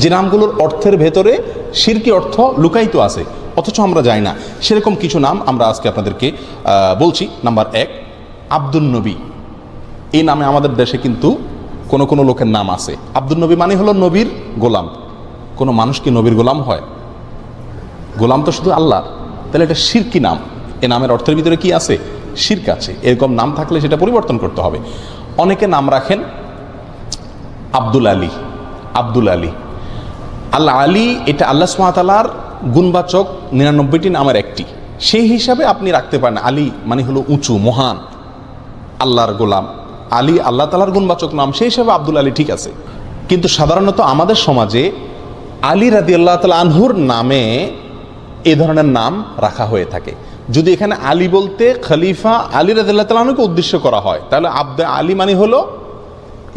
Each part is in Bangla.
যে নামগুলোর অর্থের ভেতরে শিরকি অর্থ লুকায়িত আছে, অথচ আমরা যাই না। সেরকম কিছু নাম আমরা আজকে আপনাদেরকে বলছি। নাম্বার এক আব্দুল নবী। এই নামে আমাদের দেশে কিন্তু কোনো কোনো লোকের নাম আছে। আব্দুল নবী মানে হলো নবীর গোলাম। কোনো মানুষ কি নবীর গোলাম হয়? গোলাম তো শুধু আল্লাহ। তাহলে এটা শিরকি নাম। এ নামের অর্থের ভিতরে কি আছে? শিরক আছে। এরকম নাম থাকলে সেটা পরিবর্তন করতে হবে। অনেকে নাম রাখেন আব্দুল আলী। আব্দুল আলী। আল্লাহ আলী, এটা আল্লাহ সুমাতালার গুণবাচক নিরানব্বইটি নামের একটি। সেই হিসাবে আপনি রাখতে পারেন আলী মানে হলো উঁচু, মহান, আল্লাহর গোলাম। আলী আল্লাহ তালার গুণবাচক নাম, সেই হিসাবে আব্দুল আলী ঠিক আছে। কিন্তু সাধারণত আমাদের সমাজে আলী রাদি আল্লাহ তালা আনহুর নামে এ ধরনের নাম রাখা হয়ে থাকে। যদি এখানে আলী বলতে খলিফা আলী রাদিল্লাহ তালাহকে উদ্দেশ্য করা হয়, তাহলে আব্দে আলী মানে হলো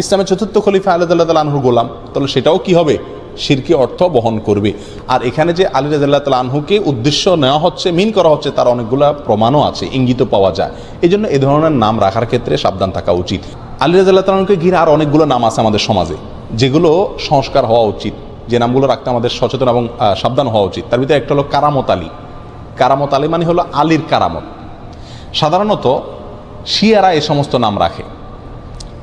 ইসলামের চতুর্থ খলিফা আলাদুল্লাহ তাল আনহুর গোলাম। তাহলে সেটাও কি হবে? শিরকি অর্থ বহন করবে। আর এখানে যে আলী রাজাল্লাহ তাল আনহুকে উদ্দেশ্য নেওয়া হচ্ছে, মিন করা হচ্ছে, তার অনেকগুলো প্রমাণও আছে ইঙ্গিত পাওয়া যায়। এই জন্য এই ধরনের নাম রাখার ক্ষেত্রে সাবধান থাকা উচিত। আলী রাজাল্লাহ তাল আনহুকে ঘিরে আর অনেকগুলো নাম আছে আমাদের সমাজে, যেগুলো সংস্কার হওয়া উচিত, যে নামগুলো রাখতে আমাদের সচেতন এবং সাবধান হওয়া উচিত। তার ভিতরে একটা হলো কারামত আলী। কারামত আলী মানে হলো আলীর কারামত। সাধারণত শিয়ারা এই সমস্ত নাম রাখে।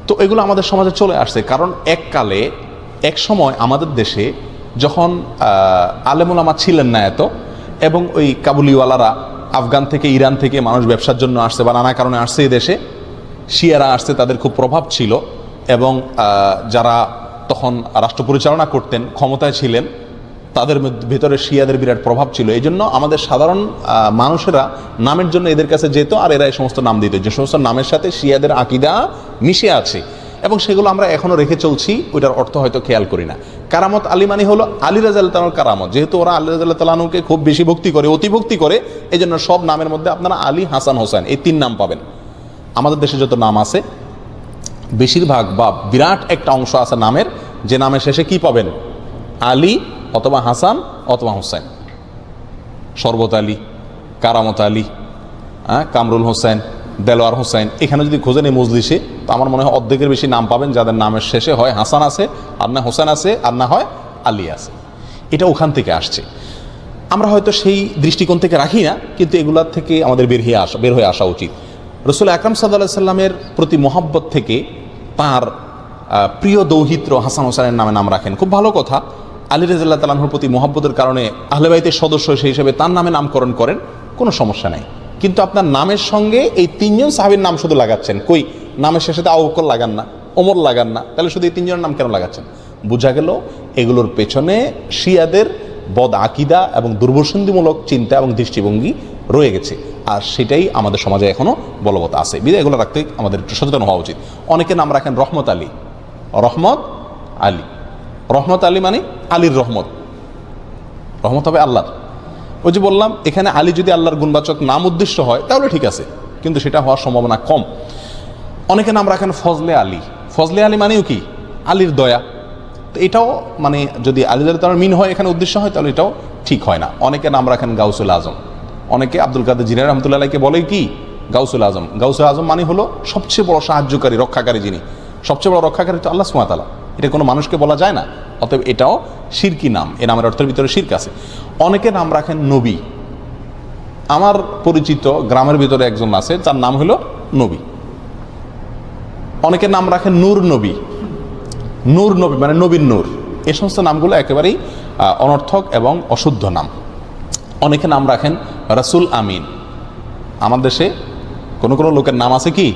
তো এগুলো আমাদের সমাজে চলে আসছে, কারণ এককালে এক সময় আমাদের দেশে যখন আলেমুলামা ছিলেন না এত, এবং ওই কাবুলিওয়ালারা আফগান থেকে ইরান থেকে মানুষ ব্যবসার জন্য আসছে বা নানা কারণে আসছে এই দেশে, শিয়ারা আসছে তাদের খুব প্রভাব ছিল এবং যারা তখন রাষ্ট্র পরিচালনা করতেন, ক্ষমতায় ছিলেন, তাদের ভেতরে শিয়াদের বিরাট প্রভাব ছিল। এই জন্য আমাদের সাধারণ মানুষেরা নামের জন্য এদের কাছে যেত আর এরা এই সমস্ত নাম দিত। যে সমস্ত নামের সাথে শিয়াদের আকিদা মিশে আছে। এবং সেগুলো আমরা এখনও রেখে চলছি, ওইটার অর্থ হয়তো খেয়াল করি না। কারামত আলী মানে হলো আলী রাজাল তালার কারামত। যেহেতু ওরা আলী রাজাল তালানুকে খুব বেশি ভক্তি করে অতিভক্তি করে এই জন্য সব নামের মধ্যে আপনারা আলী, হাসান হোসেন এই তিন নাম পাবেন। আমাদের দেশে যত নাম আছে, বেশিরভাগ বা বিরাট একটা অংশ আছে নামের, যে নামের শেষে কি পাবেন? আলী অথবা হাসান অথবা হোসেন শরবত আলী, কারামত আলী হ্যাঁ কামরুল হোসেন, দেলোয়ার হোসেন, এখানে যদি খোঁজেন এই মজলিসে তো আমার মনে হয় অর্ধেকের বেশি নাম পাবেন যাদের নামের শেষে হয় হাসান আছে, আর না হোসেন আছে, আর না হয় আলী আছে। এটা ওখান থেকে আসছে। আমরা হয়তো সেই দৃষ্টিকোণ থেকে রাখি না, কিন্তু এগুলার থেকে আমাদের বের হয়ে আসা বের হয়ে আসা উচিত। রসুল আকরাম সাল্লাহ সাল্লামের প্রতি মোহাব্বত থেকে তার প্রিয় দৌহিত্র হাসান হোসেনের নামে নাম রাখেন। খুব ভালো কথা। আলী রাজাল্লাহ তালাহুর প্রতি মোহাব্বতের কারণে আহলেবাইতের সদস্য সেই হিসেবে তার নামে নামকরণ করেন, কোনো সমস্যা নাই। কিন্তু আপনার নামের সঙ্গে এই তিনজন সাহাবীর নাম শুধু লাগাচ্ছেন। কই? নামের শেষে তো আউকর লাগান না, ওমর লাগান না। তাহলে শুধু এই তিনজনের নাম কেন লাগাচ্ছেন? বোঝা গেল এগুলোর পেছনে শিয়াদের বদ আকিদা এবং দুর্বসন্ধিমূলক চিন্তা এবং দৃষ্টিভঙ্গি রয়ে গেছে। আর সেটাই আমাদের সমাজে এখনও বলবৎ আছে। বিদায়, এগুলো রাখতে আমাদের একটু সচেতন হওয়া উচিত। অনেকে নাম রাখেন রহমত আলী। রহমত আলী। রহমত আলী মানে আলীর রহমত। রহমত হবে আল্লাহর। ওই যে বললাম, এখানে আলী যদি আল্লাহর গুণবাচক নাম উদ্দেশ্য হয়, তাহলে ঠিক আছে। কিন্তু সেটা হওয়ার সম্ভাবনা কম। অনেকে নাম রাখেন ফজলে আলী। ফজলে আলী মানেও কি? আলীর দয়া। তো এটাও মানে যদি আলীদের তার মিন হয়, এখানে উদ্দেশ্য হয়, তাহলে এটাও ঠিক হয় না। অনেকে নাম রাখেন গাউসুল আজম। অনেকে আব্দুল কাদের জিনা রহমতুল্লাহকে বলে কি? গাউসুল আজম। গাউসুল আজম মানে হলো সবচেয়ে বড় সাহায্যকারী, রক্ষাকারী যিনি। সবচেয়ে বড় রক্ষাকারী তো আল্লাহ সুমাতালা এটা কোনো মানুষকে বলা যায় না, অতএব এটাও শিরকি নাম। এ নামের অর্থের ভিতরে শির্ক আছে। অনেকে নাম রাখেন নবী। আমার পরিচিত গ্রামের ভিতরে একজন আছে তার নাম হলো নবী। অনেকের নাম রাখেন নূর নবী। নূর নবী মানে নবীন নূর। এই সমস্ত নামগুলো একেবারেই অনর্থক এবং অশুদ্ধ নাম। অনেকে নাম রাখেন রসুল আমিন। আমার দেশে কোনো কোনো লোকের নাম আছে কি?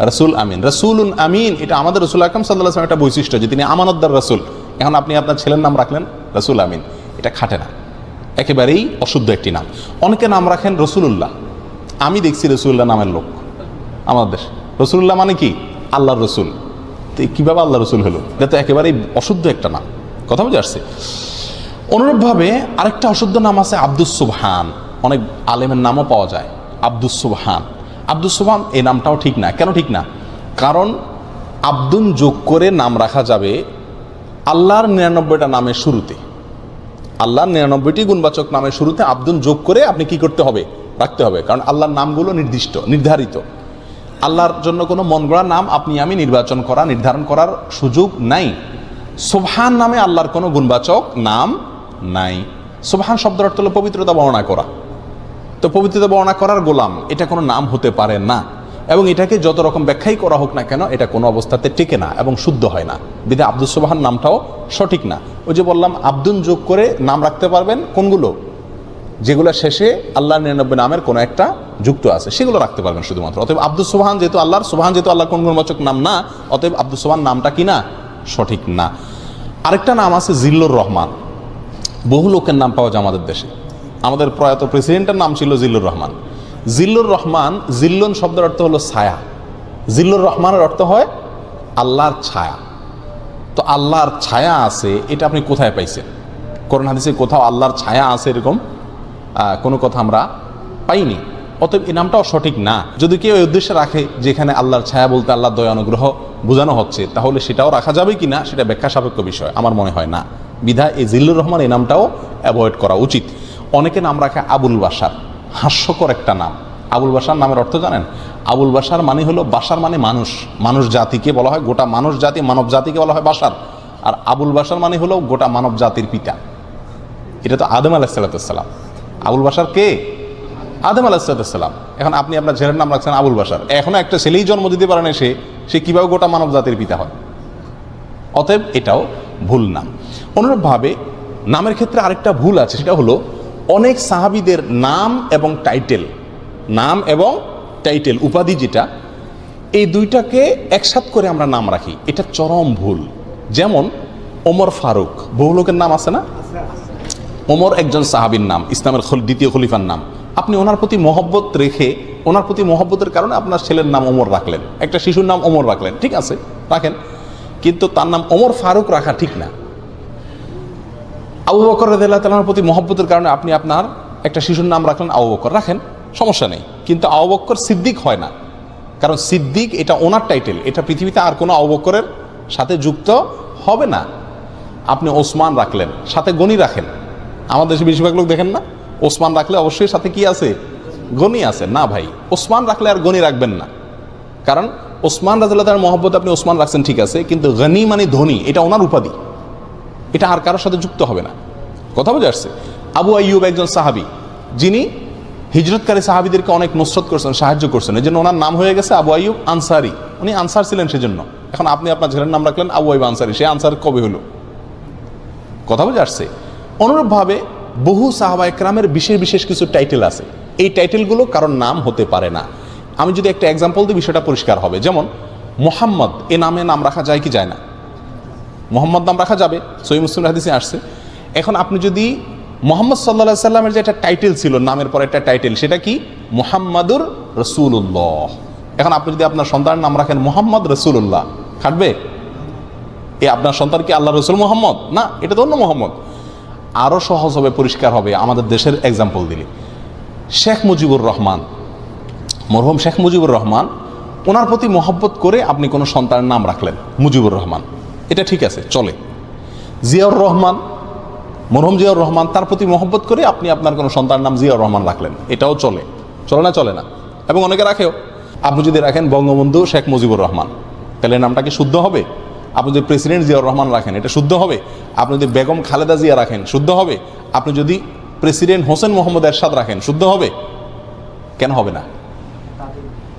রসুল আমিন। রাসুল আমিন, এটা আমাদের রসুল আকরম সাল্লাহ একটা বৈশিষ্ট্য যে তিনি আমানদ্দার রাসুল। এখন আপনি আপনার ছেলের নাম রাখলেন রসুল আমিন। এটা খাটে না। একেবারেই অশুদ্ধ একটি নাম। অনেকে নাম রাখেন রসুলুল্লাহ। আমি দেখছি রসুল্লাহ নামের লোক। আমাদের দেশে। রসুল্লাহ মানে কি? আল্লাহর রসুল। তো কীভাবে আল্লাহ রসুল হলো? এটা তো একেবারেই অশুদ্ধ একটা নাম। কথা বুঝে আসছে? অনুরূপভাবে আরেকটা অশুদ্ধ নাম আছে আব্দুস সুবহান। অনেক আলেমের নামও পাওয়া যায়, আব্দুস সুবহান। আব্দুস সুবহান এই নামটাও ঠিক না। কেন ঠিক না? কারণ আব্দুন যোগ করে নাম রাখা যাবে আল্লাহর নিরানব্বইটা নামের শুরুতে। আল্লাহর নিরানব্বইটি গুণবাচক নামের শুরুতে আব্দুন যোগ করে আপনি কি করতে হবে? রাখতে হবে। কারণ আল্লাহর নামগুলো নির্দিষ্ট, নির্ধারিত। আল্লাহর জন্য কোনো মন গড়া নাম আপনি আমি নির্বাচন করা, নির্ধারণ করার সুযোগ নাই। সোবহান নামে আল্লাহর কোনো গুণবাচক নাম নাই। সোবহান শব্দের অর্থ হলো পবিত্রতা বর্ণনা করা। তো পবিত্রতা বর্ণনা করার গোলাম, এটা কোনো নাম হতে পারে না। এবং এটাকে যত রকম ব্যাখ্যাই করা হোক না কেন, এটা কোনো অবস্থাতে টেকে না এবং শুদ্ধ হয় না। বিধে আব্দুল সোবাহান নামটাও সঠিক না। ওই যে বললাম আব্দুল যোগ করে নাম রাখতে পারবেন কোনগুলো? যেগুলো শেষে আল্লাহ নিরানব্বই নামের কোনো একটা যুক্ত আছে, সেগুলো রাখতে পারবেন শুধুমাত্র। অতএব আব্দুল সোবাহান যেহেতু আল্লাহর, সোবাহান যেহেতু আল্লাহর কোন গুণবাচক নাম না, অতএব আব্দুল সোবাহান নামটা কি না? সঠিক না। আরেকটা নাম আছে জিল্লুর রহমান। বহু লোকের নাম পাওয়া যায় আমাদের দেশে। আমাদের প্রয়াত প্রেসিডেন্টের নাম ছিল জিল্লুর রহমান। জিল্লুর রহমান, জিল্লুন শব্দের অর্থ হলো ছায়া। জিল্লুর রহমানের অর্থ হয় আল্লাহর ছায়া। তো আল্লাহর ছায়া আছে, এটা আপনি কোথায় পাইছেন? করোনা হাদিসে কোথাও আল্লাহর ছায়া আছে এরকম? কোনো কথা আমরা পাইনি। অতএব এই নামটাও সঠিক না। যদি কেউ এই উদ্দেশ্যে রাখে যেখানে আল্লাহর ছায়া বলতে আল্লাহর দয়া অনুগ্রহ বোঝানো হচ্ছে, তাহলে সেটাও রাখা যাবে কি না, সেটা ব্যাখ্যা সাপেক্ষ বিষয়। আমার মনে হয় না। বিধা এই জিল্লুর রহমান এই নামটাও অ্যাভয়েড করা উচিত। অনেকে নাম রাখে আবুল বাসার হাস্যকর একটা নাম। আবুল বাসার নামের অর্থ জানেন? আবুল বাসার মানে হলো বাসার মানে মানুষ। মানুষ জাতিকে বলা হয় গোটা মানুষ জাতি, মানব জাতিকে বলা হয় বাসার আর আবুল বাসার মানে হলো গোটা মানব জাতির পিতা। এটা তো আদম আলাহিসাল্লাম আবুল বাসার কে? আদম আলাহিসাল্লাম এখন আপনি আপনার ছেলের নাম রাখছেন আবুল বাসার এখনও একটা ছেলেই জন্ম দিতে পারে না সে সে কীভাবে গোটা মানব জাতির পিতা হয়? অতএব এটাও ভুল নাম। অনুরূপভাবে নামের ক্ষেত্রে আরেকটা ভুল আছে, সেটা হলো অনেক সাহাবিদের নাম এবং টাইটেল, নাম এবং টাইটেল, উপাধি যেটা, এই দুইটাকে একসাথ করে আমরা নাম রাখি। এটা চরম ভুল। যেমন ওমর ফারুক, বহু লোকের নাম আছে না? ওমর একজন সাহাবীর নাম, ইসলামের দ্বিতীয় খলিফার নাম। আপনি ওনার প্রতি মহব্বত রেখে, ওনার প্রতি মহব্বতের কারণে আপনার ছেলের নাম ওমর রাখলেন। একটা শিশুর নাম ওমর রাখলেন, ঠিক আছে? রাখেন। কিন্তু তার নাম ওমর ফারুক রাখা ঠিক না। আবু বকর রাদিয়াল্লাহু তালার প্রতি মহব্বতের কারণে আপনি আপনার একটা শিশুর নাম রাখলেন আবু বকর। রাখেন, সমস্যা নেই। কিন্তু আবু বকর সিদ্দিক হয় না। কারণ সিদ্দিক এটা ওনার টাইটেল, এটা পৃথিবীতে আর কোনো আবু বকরের সাথে যুক্ত হবে না। আপনি ওসমান রাখলেন, সাথে গনি রাখেন। আমাদের দেশে বেশিরভাগ লোক দেখেন না? ওসমান রাখলে অবশ্যই সাথে কি আছে? গনি আছে। না ভাই, ওসমান রাখলে আর গনি রাখবেন না। কারণ ওসমান রাজাল্লাহ মহব্বত আপনি ওসমান রাখছেন, ঠিক আছে, কিন্তু গনি মানে ধনী, এটা ওনার উপাধি। এটা আর কারোর সাথে যুক্ত হবে না। কথা বোঝা আসছে? আবু আইয়ুব একজন সাহাবি, যিনি হিজরতকারী সাহাবিদেরকে অনেক নসরত করছেন, সাহায্য করছেন। এই জন্য ওনার নাম হয়ে গেছে আবু আইয়ুব আনসারি। উনি আনসার ছিলেন সেজন্য। এখন আপনি আপনার ছেলের নাম রাখলেন আবু আইব আনসারি। সে আনসার কবে হলো? কথা বোঝা আসছে? অনুরূপভাবে বহু সাহাবা একরামের বিশেষ বিশেষ কিছু টাইটেল আছে। এই টাইটেলগুলো কারোর নাম হতে পারে না। আমি যদি একটা এক্সাম্পল দিই, বিষয়টা পরিষ্কার হবে। যেমন, মোহাম্মদ, এ নামে নাম রাখা যায় কি যায় না? মোহাম্মদ নাম রাখা যাবে সই মুসলিম হাদিসে আসছে। এখন আপনি যদি মোহাম্মদ সাল্লা সাল্লামের যে একটা টাইটেল ছিল, নামের পর একটা টাইটেল সেটা কি? মোহাম্মদুর রসুল্লাহ এখন আপনি যদি আপনার সন্তানের নাম রাখেন মোহাম্মদ রসুল্লাহ খাটবে? এ আপনার সন্তান কি আল্লাহ রসুল মোহাম্মদ? না, এটা তো অন্য মোহাম্মদ। আরও সহজ হবে, পরিষ্কার হবে। আমাদের দেশের এক্সাম্পল দিলে। শেখ মুজিবুর রহমান, মরহুম শেখ মুজিবুর রহমান, ওনার প্রতি মহব্বত করে আপনি কোনো সন্তানের নাম রাখলেন, মুজিবুর রহমান। এটা ঠিক আছে, চলে। জিয়াউর রহমান, মরহম জিয়াউর রহমান, তার প্রতি মহব্বত করে আপনি আপনার কোনো সন্তানের নাম জিয়াউর রহমান রাখলেন। এটাও চলে। চলে না চলে না? এবং অনেকে রাখেও। আপনি যদি রাখেন বঙ্গবন্ধু শেখ মুজিবুর রহমান, তাহলে নামটা কি শুদ্ধ হবে? আপনি যদি প্রেসিডেন্ট জিয়াউর রহমান রাখেন, এটা শুদ্ধ হবে? আপনি যদি বেগম খালেদা জিয়া রাখেন, শুদ্ধ হবে? আপনি যদি প্রেসিডেন্ট হোসেন মোহাম্মদ এরশাদ রাখেন, শুদ্ধ হবে? কেন হবে না?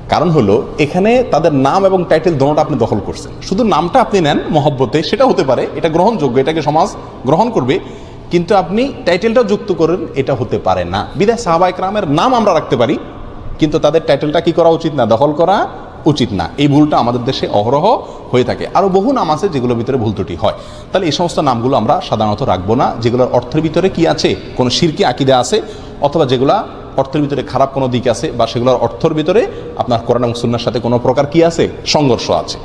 কারণ হলো, এখানে তাদের নাম এবং টাইটেল দোনোটা আপনি দখল করছেন। শুধু নামটা আপনি নেন মহব্বতে, সেটা হতে পারে, এটা গ্রহণযোগ্য, এটাকে সমাজ গ্রহণ করবে, কিন্তু আপনি টাইটেলটা যুক্ত করেন, এটা হতে পারে না। বিদায় সাহাবা একরামের নাম আমরা রাখতে পারি, কিন্তু তাদের টাইটেলটা কি করা উচিত না? দখল করা উচিত না। এই ভুলটা আমাদের দেশে অহরহ হয়ে থাকে। আরও বহু নাম আছে যেগুলোর ভিতরে ভুল ত্রুটি হয়। তাহলে এই সমস্ত নামগুলো আমরা সাধারণত রাখব না। যেগুলোর অর্থের ভিতরে কি আছে, কোনো শিরকি আকিদা আছে, অথবা যেগুলা অর্থের ভিতরে খারাপ কোনো দিক আছে, বা সেগুলোর অর্থের ভিতরে আপনার কোরআন এবং সুন্নার সাথে কোনো প্রকার কি আছে, সংঘর্ষ আছে।